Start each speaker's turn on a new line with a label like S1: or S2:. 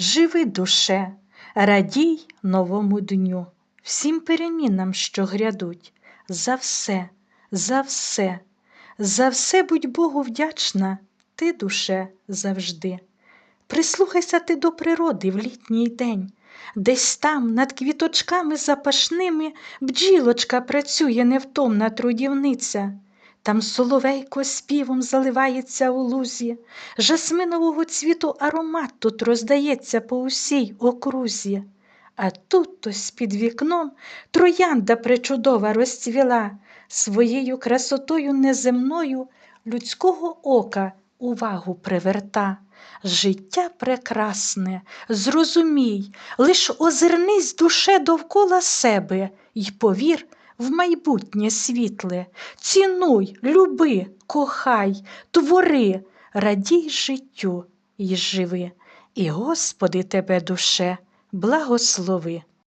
S1: Живи, душе, радій новому дню, всім перемінам, що грядуть, за все, за все, за все будь Богу вдячна, ти, душе, завжди. Прислухайся ти до природи в літній день, десь там, над квіточками запашними, бджілочка працює невтомна трудівниця. Там соловейко співом заливається у лузі, жасминового цвіту аромат тут роздається по усій окрузі. А тут ось під вікном троянда пречудова розцвіла, своєю красотою неземною людського ока увагу приверта. Життя прекрасне, зрозумій, лиш озирнись душе довкола себе й повір в майбутнє світле, цінуй, люби, кохай, твори, радій життю й живи, і Господи тебе, душе, благослови.